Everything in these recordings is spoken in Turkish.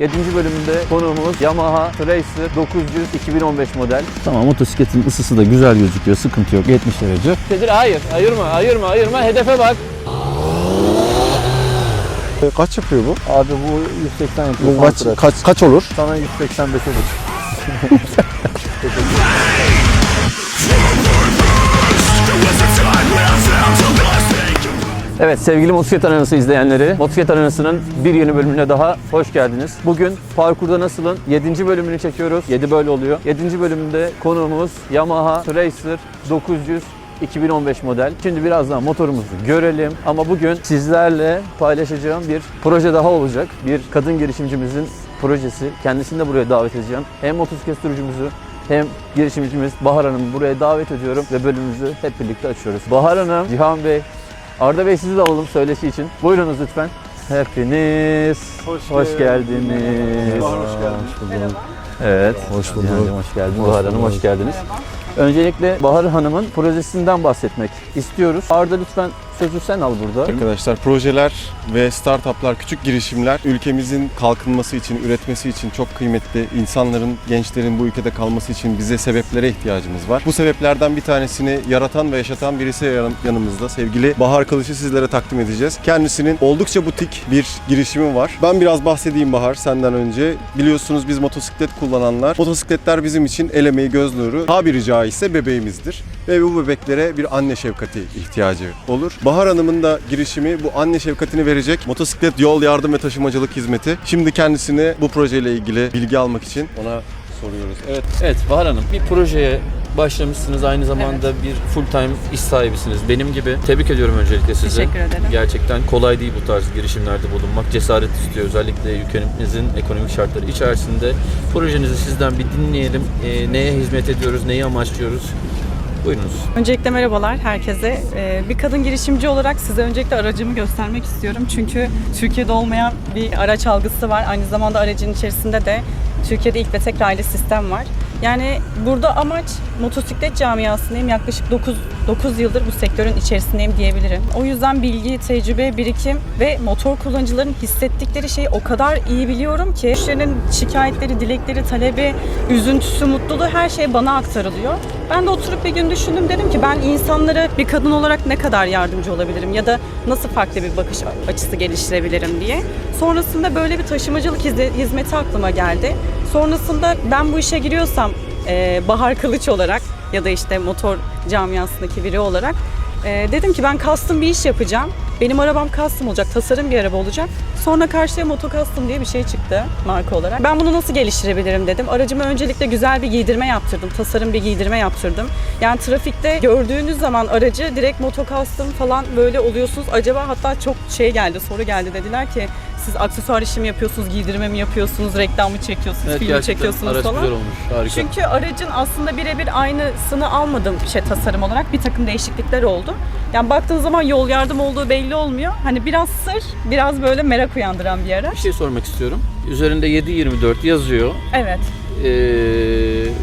7. bölümünde konuğumuz Yamaha Tracer 900 2015 model. Tamam motosikletin ısısı da güzel gözüküyor. Sıkıntı yok. 70 derece. Nedir? Hayır, ayırma, ayırma, ayırma. Hedefe bak. E, Kaç yapıyor bu? Abi bu 180 yapıyor. Bu kaç, kaç, kaç olur? Sana 185 olur. Evet sevgili Motosiklet Arenası izleyenleri, Motosiklet Arenası'nın bir yeni bölümüne daha hoş geldiniz. Bugün Parkurda Nasıl'ın 7. bölümünü çekiyoruz. 7 böyle oluyor. 7. bölümünde konuğumuz Yamaha Tracer 900 2015 model. Şimdi birazdan motorumuzu görelim ama bugün sizlerle paylaşacağım bir proje daha olacak. Bir kadın girişimcimizin projesi. Kendisini de buraya davet edeceğim. Hem motosiklet sürücümüzü hem girişimcimiz Bahar Hanım'ı buraya davet ediyorum ve bölümümüzü hep birlikte açıyoruz. Bahar Hanım, Cihan Bey, Arda Bey sizi de alalım söyleşi için. Buyurunuz lütfen. Hepiniz hoş, geldiniz. Bahar, hoş geldin. Evet. Hoş bulduk. Cihan'cığım hoş geldin. Hoş Bahar Hanım hoş geldiniz. Öncelikle Bahar Hanım'ın projesinden bahsetmek istiyoruz. Arda lütfen sözü sen al burada. Arkadaşlar projeler ve startuplar, küçük girişimler ülkemizin kalkınması için, üretmesi için çok kıymetli. insanların, gençlerin bu ülkede kalması için bize sebeplere ihtiyacımız var. Bu sebeplerden bir tanesini yaratan ve yaşatan birisi yan- yanımızda. Sevgili Bahar Kılıç'ı sizlere takdim edeceğiz. Kendisinin oldukça butik bir girişimi var. Ben biraz bahsedeyim Bahar senden önce. Biliyorsunuz biz motosiklet kullananlar. Motosikletler bizim için el emeği, göz nuru, tabiri caizse bebeğimizdir. Ve bu bebeklere bir anne şefkati ihtiyacı olur. Bahar Hanım'ın da girişimi bu anne şefkatini verecek motosiklet yol yardım ve taşımacılık hizmeti. Şimdi kendisini bu projeyle ilgili bilgi almak için ona soruyoruz. Evet. Evet Bahar Hanım bir projeye başlamışsınız aynı zamanda bir full time iş sahibisiniz. Benim gibi tebrik ediyorum öncelikle sizi. Teşekkür ederim. Gerçekten kolay değil bu tarz girişimlerde bulunmak. Cesaret istiyor özellikle ülkemizin ekonomik şartları içerisinde. Projenizi sizden bir dinleyelim. Ee, neye hizmet ediyoruz, neyi amaçlıyoruz? Buyurunuz. Öncelikle merhabalar herkese. Ee, Bir kadın girişimci olarak size öncelikle aracımı göstermek istiyorum. Çünkü Türkiye'de olmayan bir araç algısı var. Aynı zamanda aracın içerisinde de Türkiye'de ilk ve tek raylı sistem var. Yani burada amaç motosiklet camiasındayım. Yaklaşık 9, 9 yıldır bu sektörün içerisindeyim diyebilirim. O yüzden bilgi, tecrübe, birikim ve motor kullanıcıların hissettikleri şeyi o kadar iyi biliyorum ki müşterinin şikayetleri, dilekleri, talebi, üzüntüsü, mutluluğu her şey bana aktarılıyor. Ben de oturup bir gün düşündüm dedim ki ben insanlara bir kadın olarak ne kadar yardımcı olabilirim ya da nasıl farklı bir bakış açısı geliştirebilirim diye. Sonrasında böyle bir taşımacılık hizme- hizmeti aklıma geldi. Sonrasında ben bu işe giriyorsam Bahar Kılıç olarak ya da işte motor camiasındaki biri olarak e, dedim ki ben custom bir iş yapacağım. Benim arabam custom olacak, tasarım bir araba olacak. Sonra karşıya Moto Custom diye bir şey çıktı marka olarak. Ben bunu nasıl geliştirebilirim dedim. Aracıma öncelikle güzel bir giydirme yaptırdım. Tasarım bir giydirme yaptırdım. Yani trafikte gördüğünüz zaman aracı direkt Moto Custom falan böyle oluyorsunuz. Acaba hatta çok şey geldi, soru geldi. Dediler ki siz aksesuar işi mi yapıyorsunuz, giydirme mi yapıyorsunuz, reklam mı çekiyorsunuz, film mi çekiyorsunuz falan. olmuş. Harika. Çünkü aracın aslında birebir aynısını almadım şey tasarım olarak. Bir takım değişiklikler oldu. Yani baktığın zaman yol yardım olduğu belli olmuyor. Hani biraz sır, biraz böyle merak uyandıran bir araç. Bir şey sormak istiyorum. Üzerinde 7.24 yazıyor. Evet, Ee,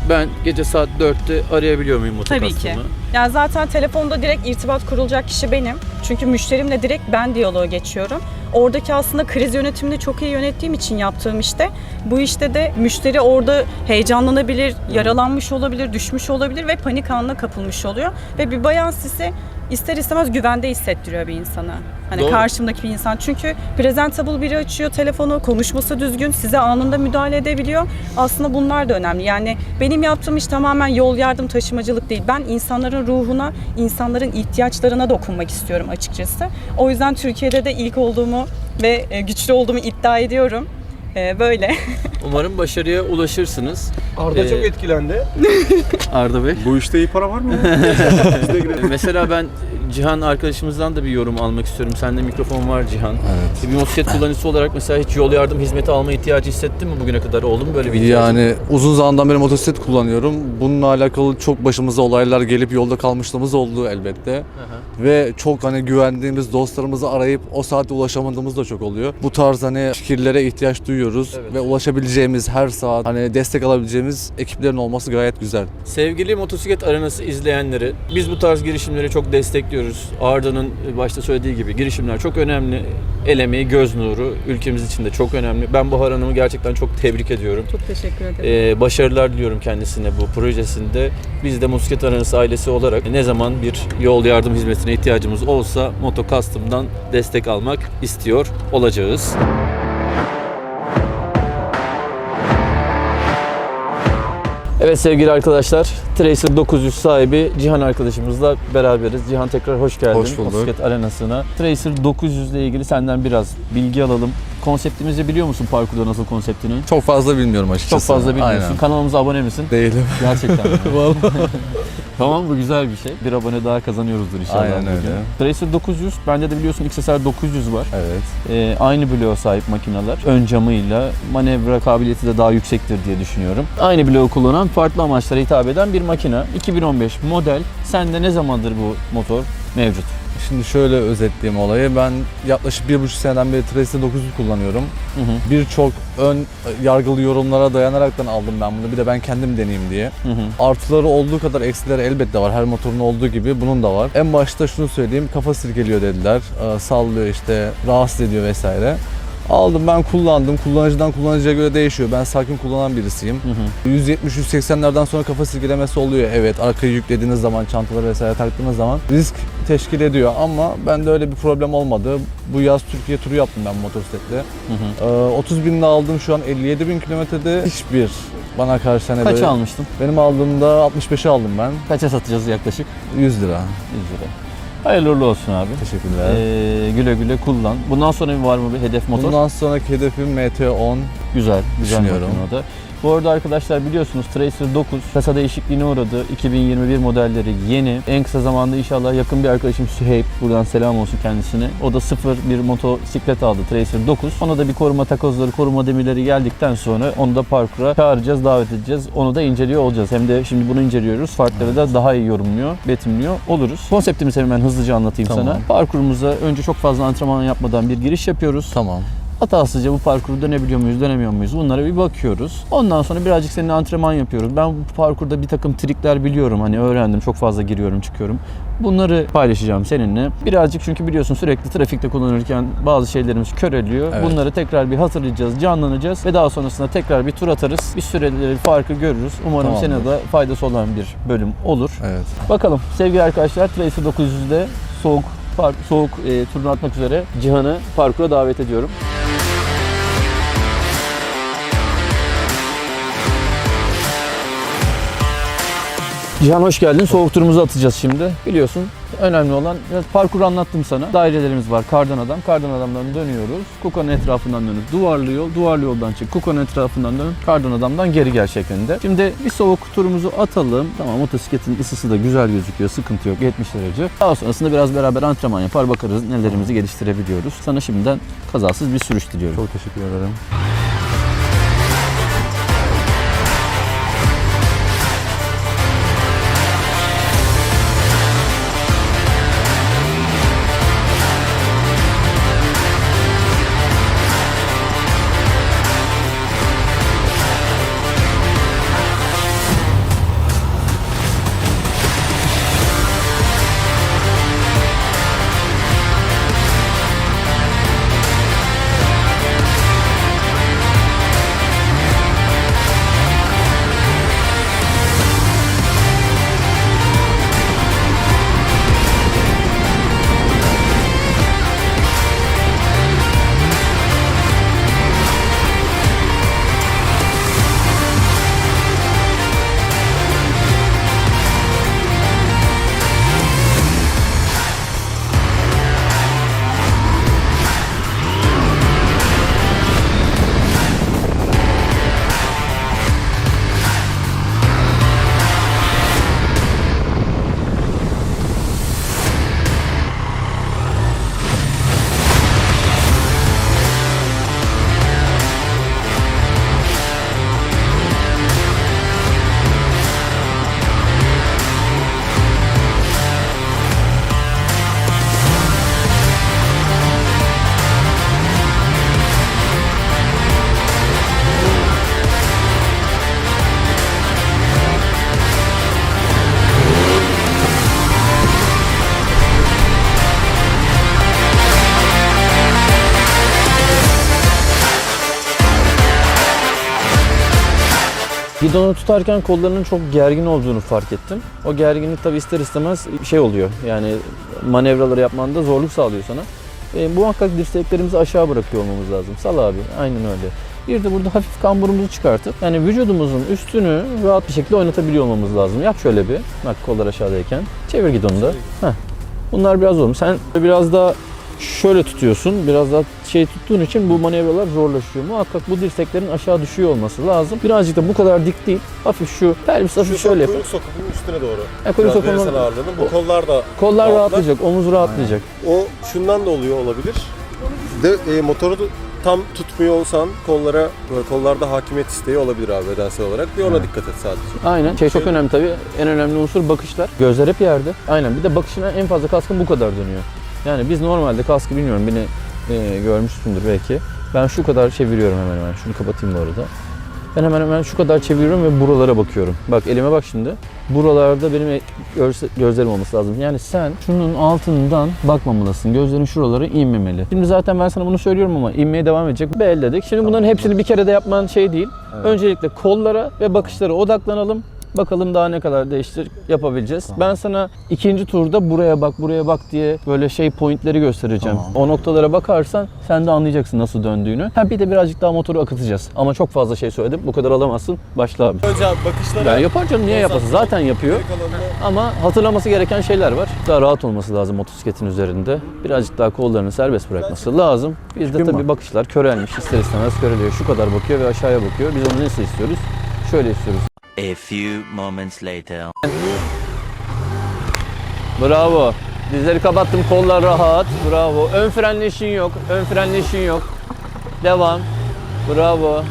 ben gece saat 4'te arayabiliyor muyum tabii ki. Yani zaten telefonda direkt irtibat kurulacak kişi benim. Çünkü müşterimle direkt ben diyaloğa geçiyorum. Oradaki aslında kriz yönetimini çok iyi yönettiğim için yaptığım işte bu işte de müşteri orada heyecanlanabilir, yaralanmış olabilir, düşmüş olabilir ve panik anına kapılmış oluyor. Ve bir bayan sizi ister istemez güvende hissettiriyor bir insana. Hani Doğru. karşımdaki bir insan. Çünkü presentable biri açıyor telefonu, konuşması düzgün, size anında müdahale edebiliyor. Aslında bunlar da önemli. Yani benim yaptığım iş tamamen yol yardım taşımacılık değil. Ben insanların ruhuna, insanların ihtiyaçlarına dokunmak istiyorum açıkçası. O yüzden Türkiye'de de ilk olduğumu ve e, güçlü olduğumu iddia ediyorum. E, Böyle. Umarım başarıya ulaşırsınız. Arda Ee, çok etkilendi. Arda Bey. Bu işte iyi para var mı? Mesela ben Cihan arkadaşımızdan da bir yorum almak istiyorum. Sende mikrofon var Cihan. Evet. Bir motosiklet kullanıcısı olarak mesela hiç yol yardım hizmeti alma ihtiyacı hissettin mi bugüne kadar? Oldu mu böyle bir ihtiyacın? Yani uzun zamandan beri motosiklet kullanıyorum. Bununla alakalı çok başımıza olaylar gelip yolda kalmışlığımız oldu elbette. Hı hı. Ve çok hani güvendiğimiz dostlarımızı arayıp o saatte ulaşamadığımız da çok oluyor. Bu tarz hani fikirlere ihtiyaç duyuyoruz Evet. ve ulaşabileceğimiz her saat hani destek alabileceğimiz ekiplerin olması gayet güzel. Sevgili motosiklet arenası izleyenleri, biz bu tarz girişimleri çok destekliyoruz. Arda'nın başta söylediği gibi girişimler çok önemli. El emeği, göz nuru ülkemiz için de çok önemli. Ben Bahar Hanım'ı gerçekten çok tebrik ediyorum. Çok teşekkür ederim. Ee, başarılar diliyorum kendisine bu projesinde. Biz de motosiklet arenası ailesi olarak ne zaman bir yol yardım hizmetine ihtiyacımız olsa Moto Custom'dan destek almak istiyor olacağız. Evet sevgili arkadaşlar, Tracer 900 sahibi Cihan arkadaşımızla beraberiz. Cihan tekrar hoş geldin Hoş bulduk. motosiklet arenasına. Tracer 900 ile ilgili senden biraz bilgi alalım. Konseptimizi biliyor musun parkurda nasıl konseptini? Çok fazla bilmiyorum Çok açıkçası. fazla bilmiyorsun. Aynen. Kanalımıza abone misin? Değilim. Gerçekten? Vallahi. tamam bu güzel bir şey. Bir abone daha kazanıyoruzdur inşallah. Aynen bugün. öyle. Tracer 900, bende de biliyorsun XSR 900 var. evet. Ee, aynı bloğa sahip makineler. Ön camıyla manevra kabiliyeti de daha yüksektir diye düşünüyorum. Aynı bloğu kullanan farklı amaçlara hitap eden bir makine. 2015 model. Sende ne zamandır bu motor mevcut? Şimdi şöyle özetleyeyim olayı. Ben yaklaşık bir buçuk seneden beri Tracer 900 kullanıyorum. Birçok ön yargılı yorumlara dayanaraktan aldım ben bunu. Bir de ben kendim deneyeyim diye. Hı hı. Artıları olduğu kadar eksileri elbette var. Her motorun olduğu gibi bunun da var. En başta şunu söyleyeyim. Kafa sirkeliyor dediler. Ee, Sallıyor işte, rahatsız ediyor vesaire. Aldım ben kullandım. Kullanıcıdan kullanıcıya göre değişiyor. Ben sakin kullanan birisiyim. Hı hı. 170-180'lerden sonra kafa silkelemesi oluyor. Evet arkayı yüklediğiniz zaman, çantaları vesaire taktığınız zaman risk teşkil ediyor. Ama bende öyle bir problem olmadı. Bu yaz Türkiye turu yaptım ben motosikletle. Hı hı. Ee, 30 binle aldım şu an 57 bin kilometrede. Hiçbir bana karşı hani Kaç böyle- almıştın? Benim aldığımda 65'e aldım ben. Kaça satacağız yaklaşık? 100 lira. 100 lira. Hayırlı uğurlu olsun abi. Teşekkürler. Ee, güle güle kullan. Bundan sonra var mı bir hedef motor? Bundan sonraki hedefim MT-10. Güzel, güzel Düşünüyorum. makine o da. Bu arada arkadaşlar biliyorsunuz Tracer 9 kasa değişikliğine uğradı. 2021 modelleri yeni. En kısa zamanda inşallah yakın bir arkadaşım Süheyb, buradan selam olsun kendisine. O da sıfır bir motosiklet aldı Tracer 9. Ona da bir koruma takozları, koruma demirleri geldikten sonra onu da parkura çağıracağız, davet edeceğiz. Onu da inceliyor olacağız. Hem de şimdi bunu inceliyoruz. Farkları da daha iyi yorumluyor, betimliyor oluruz. Konseptimizi hemen hızlıca anlatayım Tamam. sana. Parkurumuza önce çok fazla antrenman yapmadan bir giriş yapıyoruz. Tamam. Hatasızca bu parkuru dönebiliyor muyuz, dönemiyor muyuz? Bunlara bir bakıyoruz. Ondan sonra birazcık seninle antrenman yapıyoruz. Ben bu parkurda bir takım trikler biliyorum. Hani öğrendim. Çok fazla giriyorum, çıkıyorum. Bunları paylaşacağım seninle. Birazcık çünkü biliyorsun sürekli trafikte kullanırken bazı şeylerimiz köreliyor. Evet. Bunları tekrar bir hatırlayacağız, canlanacağız ve daha sonrasında tekrar bir tur atarız. Bir süreleri farkı görürüz. Umarım Tamamdır. sana da faydası olan bir bölüm olur. Evet. Bakalım sevgili arkadaşlar Tracer 900'de soğuk park, soğuk e, turunu atmak üzere Cihan'ı parkura davet ediyorum. Cihan hoş geldin. Soğuk turumuzu atacağız şimdi. Biliyorsun önemli olan biraz parkuru anlattım sana. Dairelerimiz var kardan adam. Kardan adamdan dönüyoruz. Kukanın etrafından dönüp duvarlı yol. Duvarlı yoldan çık. Kukanın etrafından dönüp kardan adamdan geri gel şeklinde. Şimdi bir soğuk turumuzu atalım. Tamam motosikletin ısısı da güzel gözüküyor. Sıkıntı yok. 70 derece. Daha sonrasında biraz beraber antrenman yapar bakarız nelerimizi geliştirebiliyoruz. Sana şimdiden kazasız bir sürüş diliyorum. Çok teşekkür ederim. Gidonu tutarken kollarının çok gergin olduğunu fark ettim. O gerginlik tabii ister istemez şey oluyor. Yani manevraları yapmanda zorluk sağlıyor sana. E, muhakkak dirseklerimizi aşağı bırakıyor olmamız lazım. Sal abi. Aynen öyle. Bir de burada hafif kamburumuzu çıkartıp yani vücudumuzun üstünü rahat bir şekilde oynatabiliyor olmamız lazım. Yap şöyle bir. Bak kollar aşağıdayken. Çevir gidonu da. Heh. Bunlar biraz zor. Sen biraz daha şöyle tutuyorsun. Biraz daha şey tuttuğun için bu manevralar zorlaşıyor. Muhakkak bu dirseklerin aşağı düşüyor olması lazım. Birazcık da bu kadar dik değil. Hafif şu pelvis hafif şöyle yapın. Kuyruk sokumunun üstüne doğru. Ya, kuyruk sokumunun- ağırlığını. Bu kollar da Kollar Rahatlar. rahatlayacak, omuz rahatlayacak. O şundan da oluyor olabilir. De e, motoru da tam tutmuyor olsan kollara böyle kollarda hakimiyet isteği olabilir abi bedensel olarak. Bir ona dikkat et sadece. Aynen. Şey çok önemli tabii. En önemli unsur bakışlar. Gözler hep yerde. Aynen. Bir de bakışına en fazla kaskın bu kadar dönüyor. Yani biz normalde kaskı bilmiyorum. Beni e, görmüşsündür belki. Ben şu kadar çeviriyorum hemen hemen. Şunu kapatayım bu arada. Ben hemen hemen şu kadar çeviriyorum ve buralara bakıyorum. Bak elime bak şimdi. Buralarda benim e- görse- gözlerim olması lazım. Yani sen şunun altından bakmamalısın. Gözlerin şuralara inmemeli. Şimdi zaten ben sana bunu söylüyorum ama inmeye devam edecek. Belledik. Şimdi bunların hepsini bir kere de yapman şey değil. Öncelikle kollara ve bakışlara odaklanalım. Bakalım daha ne kadar değiştir yapabileceğiz. Ben sana ikinci turda buraya bak buraya bak diye böyle şey pointleri göstereceğim. Tamam. O noktalara bakarsan sen de anlayacaksın nasıl döndüğünü. Ha bir de birazcık daha motoru akıtacağız. Ama çok fazla şey söyledim. Bu kadar alamazsın. Başla abi. Önce abi bakışlara Yani yapar canım niye yapasın? Zaten yapıyor. Ama hatırlaması gereken şeyler var. Daha rahat olması lazım motosikletin üzerinde. Birazcık daha kollarını serbest bırakması lazım. Bizde Fikrim tabii bakışlar körelmiş. ister istemez köreliyor. Şu kadar bakıyor ve aşağıya bakıyor. Biz onu nasıl istiyoruz? Şöyle istiyoruz. A few moments later. Bravo. Dizleri kapattım, kollar rahat. Bravo. Ön frenleşin yok. Ön frenleşin yok. Devam. Bravo.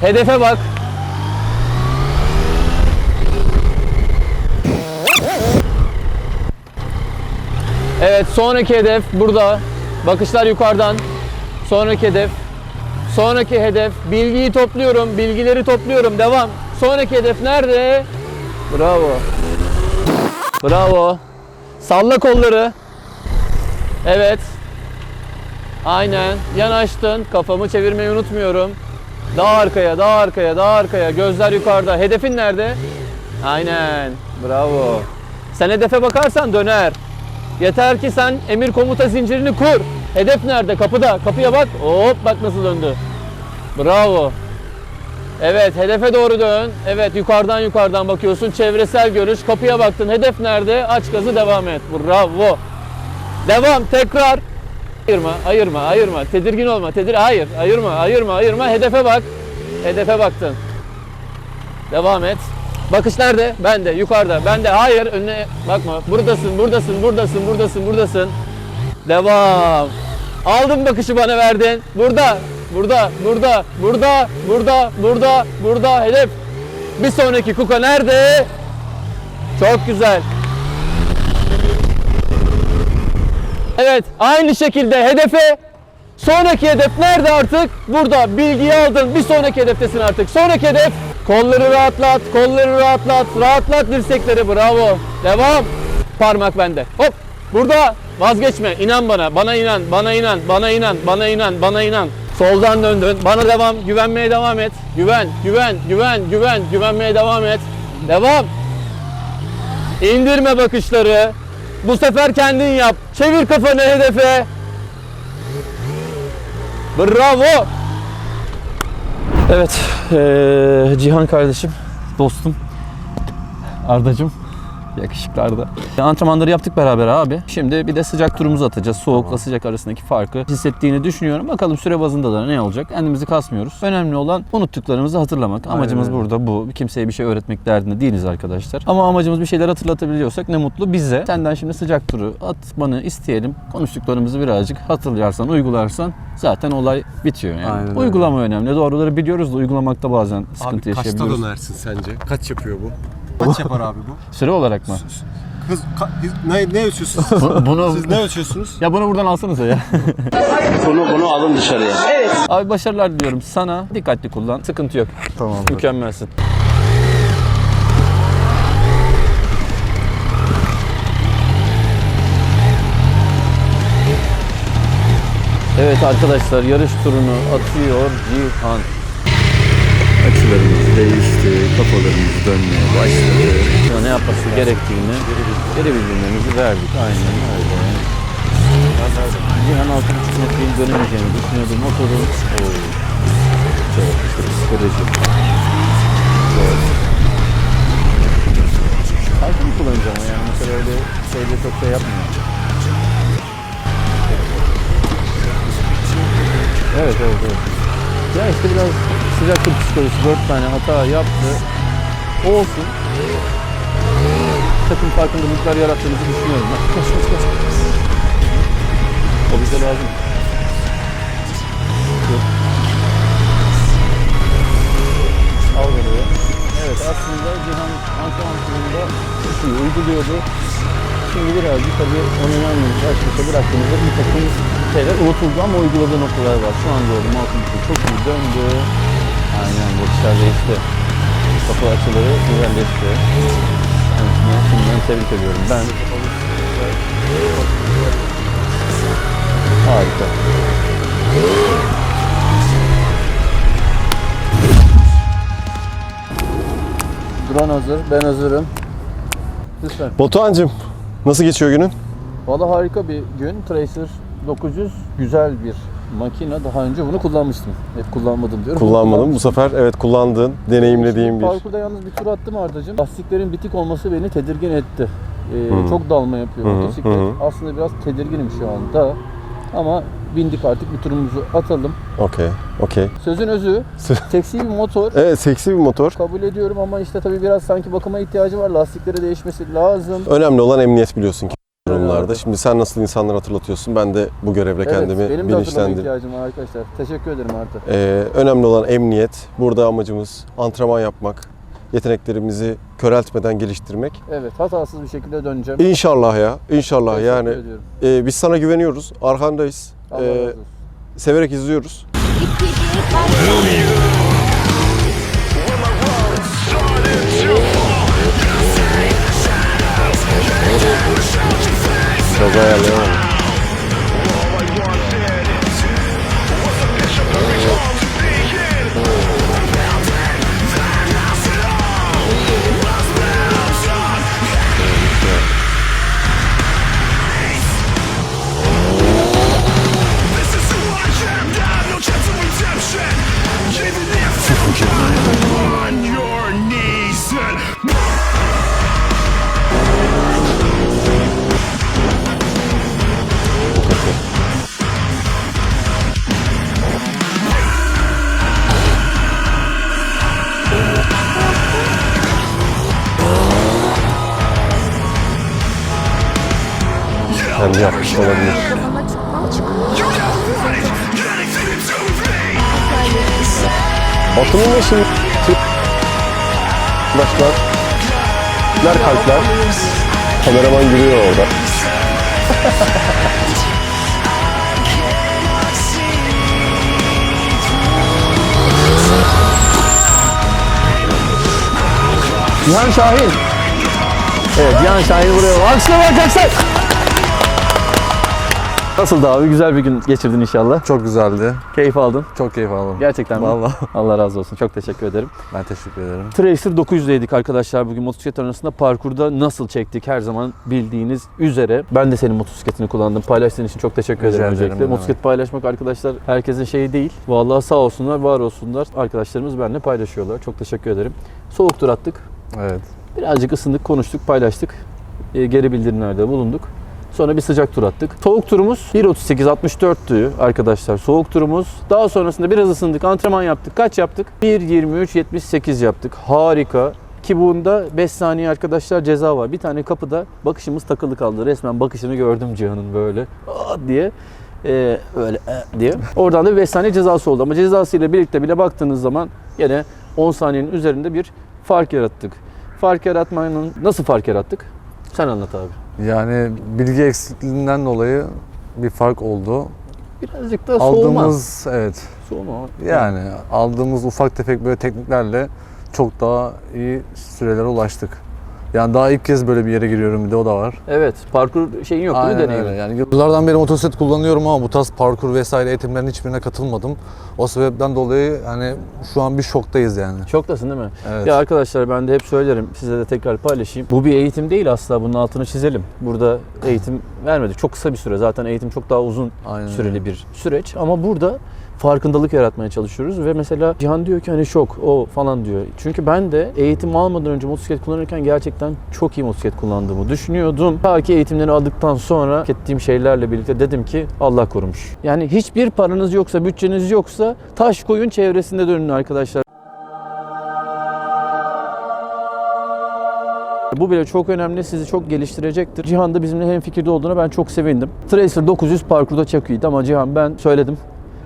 Hedefe bak. Evet, sonraki hedef burada. Bakışlar yukarıdan. Sonraki hedef. Sonraki hedef. Bilgiyi topluyorum, bilgileri topluyorum. Devam. Sonraki hedef nerede? Bravo. Bravo. Salla kolları. Evet. Aynen. Yanaştın. Kafamı çevirmeyi unutmuyorum. Daha arkaya, daha arkaya, daha arkaya. Gözler yukarıda. Hedefin nerede? Aynen. Bravo. Sen hedefe bakarsan döner. Yeter ki sen emir komuta zincirini kur. Hedef nerede? Kapıda. Kapıya bak. Hop bak nasıl döndü. Bravo. Evet hedefe doğru dön. Evet yukarıdan yukarıdan bakıyorsun. Çevresel görüş. Kapıya baktın. Hedef nerede? Aç gazı devam et. Bravo. Devam tekrar. Ayırma, ayırma, ayırma. Tedirgin olma. Tedir hayır, ayırma, ayırma, ayırma. Hedefe bak. Hedefe baktın. Devam et. Bakış nerede? Bende, yukarıda. Bende. Hayır, önüne bakma. Buradasın, buradasın, buradasın, buradasın, buradasın. Devam. Aldın bakışı bana verdin. Burada, burada, burada, burada, burada, burada, burada. Hedef. Bir sonraki kuka nerede? Çok güzel. Evet, aynı şekilde hedefe Sonraki hedef nerede artık? Burada. Bilgiyi aldın. Bir sonraki hedeftesin artık. Sonraki hedef kolları rahatlat, kolları rahatlat, rahatlat dirsekleri. Bravo. Devam. Parmak bende. Hop. Burada. Vazgeçme. İnan bana. Bana inan. Bana inan. Bana inan. Bana inan. Bana inan. Soldan döndün. Bana devam. Güvenmeye devam et. Güven, güven, güven, güven. Güvenmeye devam et. Devam. İndirme bakışları. Bu sefer kendin yap. Çevir kafanı hedefe. Bravo. Evet, eee, Cihan kardeşim, dostum, Ardacım, yakışıklı Arda. Antrenmanları yaptık beraber abi. Şimdi bir de sıcak turumuzu atacağız. Soğukla sıcak arasındaki farkı hissettiğini düşünüyorum. Bakalım süre bazında da ne olacak? Kendimizi kasmıyoruz. Önemli olan unuttuklarımızı hatırlamak. Amacımız öyle. burada bu. Kimseye bir şey öğretmek derdinde değiliz arkadaşlar. Ama amacımız bir şeyler hatırlatabiliyorsak ne mutlu bize. Senden şimdi sıcak turu atmanı isteyelim. Konuştuklarımızı birazcık hatırlarsan, uygularsan zaten olay bitiyor yani. Aynen. Uygulama önemli. Doğruları biliyoruz da uygulamakta bazen sıkıntı Abi kaçta yaşayabiliyoruz. dönersin sence? Kaç yapıyor bu? Kaç yapar abi bu? Süre olarak mı? Kız ka- ne, ne ölçüyorsunuz? siz? Bunu Siz ne ölçüyorsunuz? ya bunu buradan alsanıza ya. Bunu bunu alın dışarıya. Abi başarılar diliyorum sana. Dikkatli kullan. Sıkıntı yok. Tamam. Mükemmelsin. Evet arkadaşlar yarış turunu atıyor Cihan. Değişti, kafalarımız dönmeye başladı. Ne yapması gerektiğini geri bildirimlerimizi verdik. Aynen öyle. Cihan 6,5 metreyi dönemeyeceğini düşünüyordum. Motoru çok. Farklı mı kullanacağım yani? Mesela öyle şeyde çok şey yapmıyor. Evet evet evet. Ya işte biraz sıcaklık psikolojisi. Dört tane hata yaptı. Olsun. Takım farkındalıklar yarattığımızı düşünüyorum. Koş koş koş. O bize lazım. Al buraya. Evet aslında Cihan antrenman turunda çok iyi uyguluyordu. Şimdi birazcık tabii baş başa bıraktığımızda bir takım şeyler unutuldu ama uyguladığı noktalar var. Şu an gördüm altın çok iyi döndü. Aynen bu dışarıda işte kapı açıları güzelleşti. Evet, ben şimdiden tebrik ediyorum. Ben Harika. Drone hazır, ben hazırım. Lütfen. Batuhan'cığım nasıl geçiyor günün? Valla harika bir gün. Tracer 900 güzel bir makine. Daha önce bunu kullanmıştım. Hep kullanmadım diyorum. Kullanmadım. Bu sefer evet kullandığın, deneyimlediğin Şimdi bir... Parkurda yalnız bir tur attım Arda'cığım. Lastiklerin bitik olması beni tedirgin etti. Ee, Hı. Çok dalma yapıyor hı, motosiklet. hı. Aslında biraz tedirginim şu anda. Ama bindik artık bir turumuzu atalım. Okey, okey. Sözün özü, seksi bir motor. Evet seksi bir motor. Kabul ediyorum ama işte tabii biraz sanki bakıma ihtiyacı var. Lastikleri değişmesi lazım. Önemli olan emniyet biliyorsun ki durumlarda. Şimdi sen nasıl insanları hatırlatıyorsun? Ben de bu görevle kendimi evet, benim de hatırlama bilinçlendirdim. ihtiyacım var arkadaşlar. Teşekkür ederim Arda. Ee, önemli olan emniyet. Burada amacımız antrenman yapmak. Yeteneklerimizi köreltmeden geliştirmek. Evet, hatasız bir şekilde döneceğim. İnşallah ya. İnşallah Teşekkür yani. ediyorum. e, biz sana güveniyoruz. Arkandayız. Allah Ee, razı olsun. severek izliyoruz. Gaza ayarlayamadım. Kendi yapmış olabilir. Da şimdi Arkadaşlar Kalpler kalpler Kameraman gülüyor orada Cihan Şahin. Evet, Cihan Şahin buraya. Alkışla bakacaksın. Nasıldı abi? Güzel bir gün geçirdin inşallah. Çok güzeldi. Keyif aldın. Çok keyif aldım. Gerçekten mi? Vallahi. Allah razı olsun. Çok teşekkür ederim. Ben teşekkür ederim. Tracer 900'deydik arkadaşlar bugün motosiklet arasında parkurda nasıl çektik her zaman bildiğiniz üzere. Ben de senin motosikletini kullandım. Paylaştığın için çok teşekkür Rica ederim ederim. Motosiklet paylaşmak arkadaşlar herkesin şeyi değil. Vallahi sağ olsunlar, var olsunlar. Arkadaşlarımız benimle paylaşıyorlar. Çok teşekkür ederim. Soğuk tur attık. Evet. Birazcık ısındık, konuştuk, paylaştık. Ee, geri bildirimlerde bulunduk. Sonra bir sıcak tur attık. Soğuk turumuz 1.38.64'tü arkadaşlar. Soğuk turumuz. Daha sonrasında biraz ısındık. Antrenman yaptık. Kaç yaptık? 1.23.78 yaptık. Harika. Ki bunda 5 saniye arkadaşlar ceza var. Bir tane kapıda bakışımız takılı kaldı. Resmen bakışını gördüm Cihan'ın böyle "Aa!" diye. Ee, öyle "Ee!" diye. Oradan da bir 5 saniye cezası oldu. Ama cezasıyla birlikte bile baktığınız zaman yine 10 saniyenin üzerinde bir fark yarattık. Fark yaratmanın nasıl fark yarattık? Sen anlat abi. Yani bilgi eksikliğinden dolayı bir fark oldu. Birazcık da soğuma. Aldığımız evet Soğuma. yani aldığımız ufak tefek böyle tekniklerle çok daha iyi sürelere ulaştık. Yani daha ilk kez böyle bir yere giriyorum bir de o da var. Evet. Parkur şeyin yok değil mi Aynen deneyim? öyle. Yani yıllardan beri motosiklet kullanıyorum ama bu tarz parkur vesaire eğitimlerin hiçbirine katılmadım. O sebepten dolayı hani şu an bir şoktayız yani. Şoktasın değil mi? Evet. Ya arkadaşlar ben de hep söylerim, size de tekrar paylaşayım. Bu bir eğitim değil asla, bunun altını çizelim. Burada eğitim vermedik. Çok kısa bir süre. Zaten eğitim çok daha uzun Aynen süreli öyle. bir süreç. Ama burada farkındalık yaratmaya çalışıyoruz ve mesela Cihan diyor ki hani şok o falan diyor. Çünkü ben de eğitim almadan önce motosiklet kullanırken gerçekten çok iyi motosiklet kullandığımı düşünüyordum. Ta ki eğitimleri aldıktan sonra ettiğim şeylerle birlikte dedim ki Allah korumuş. Yani hiçbir paranız yoksa, bütçeniz yoksa taş koyun çevresinde dönün arkadaşlar. Bu bile çok önemli. Sizi çok geliştirecektir. Cihan da bizimle hem fikirde olduğuna ben çok sevindim. Tracer 900 parkurda çok iyiydi ama Cihan ben söyledim.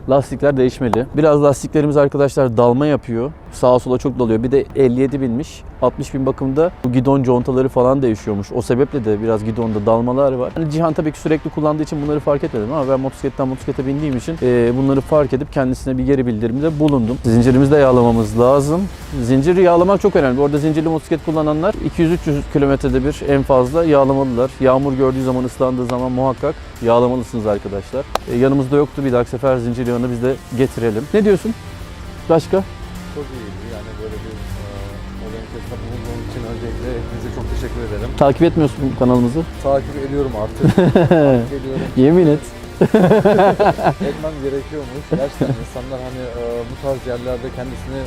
Lastikler değişmeli. Biraz lastiklerimiz arkadaşlar dalma yapıyor. Sağa sola çok dalıyor. Bir de 57 binmiş. 60 bin bakımda bu gidon contaları falan değişiyormuş. O sebeple de biraz gidonda dalmalar var. Hani Cihan tabii ki sürekli kullandığı için bunları fark etmedim ama ben motosikletten motosiklete bindiğim için e, bunları fark edip kendisine bir geri bildirimde bulundum. Zincirimizi de yağlamamız lazım. Zinciri yağlamak çok önemli. Orada zincirli motosiklet kullananlar 200-300 kilometrede bir en fazla yağlamalılar. Yağmur gördüğü zaman, ıslandığı zaman muhakkak yağlamalısınız arkadaşlar. E, yanımızda yoktu. Bir dahaki sefer zincir yağını biz de getirelim. Ne diyorsun? Başka? Çok iyiydi ederim. Takip etmiyorsun kanalımızı. Takip ediyorum artık. Takip ediyorum. Yemin et. Etmem gerekiyormuş. Gerçekten insanlar hani e, bu tarz yerlerde kendisini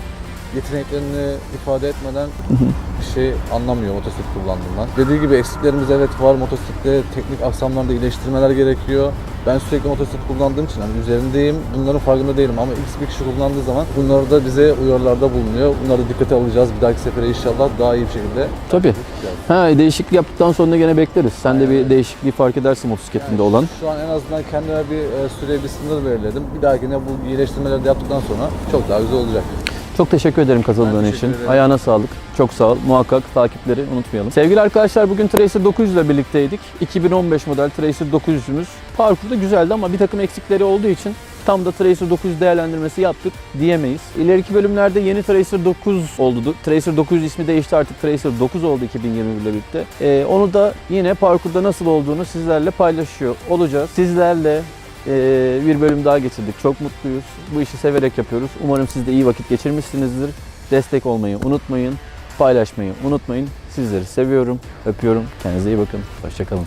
yeteneklerini ifade etmeden bir şey anlamıyor motosiklet kullandığından. Dediği gibi eksiklerimiz evet var. Motosiklette teknik aksamlarda iyileştirmeler gerekiyor. Ben sürekli motosiklet kullandığım için hani üzerindeyim. Bunların farkında değilim ama X bir kişi kullandığı zaman bunları da bize uyarılarda bulunuyor. Bunları da dikkate alacağız. Bir dahaki sefere inşallah daha iyi bir şekilde Tabii. Ha değişiklik yaptıktan sonra gene bekleriz. Sen de bir değişikliği fark edersin motosikletinde olan. Şu an en azından kendime bir e, süreye bir sınır belirledim. Bir dahakine bu iyileştirmeleri de yaptıktan sonra çok daha güzel olacak. Çok teşekkür ederim katıldığın için. ederim. Ayağına sağlık. Çok sağ ol. Muhakkak takipleri unutmayalım. Sevgili arkadaşlar bugün Tracer 900 ile birlikteydik. 2015 model Tracer 900'ümüz parkurda güzeldi ama bir takım eksikleri olduğu için tam da Tracer 900 değerlendirmesi yaptık diyemeyiz. İleriki bölümlerde yeni Tracer 9 oldu. Tracer 900 ismi değişti artık Tracer 9 oldu 2021 ile birlikte. Ee, onu da yine parkurda nasıl olduğunu sizlerle paylaşıyor olacağız. Sizlerle bir bölüm daha geçirdik. Çok mutluyuz. Bu işi severek yapıyoruz. Umarım siz de iyi vakit geçirmişsinizdir. Destek olmayı unutmayın. Paylaşmayı unutmayın. Sizleri seviyorum, öpüyorum. Kendinize iyi bakın. Hoşçakalın.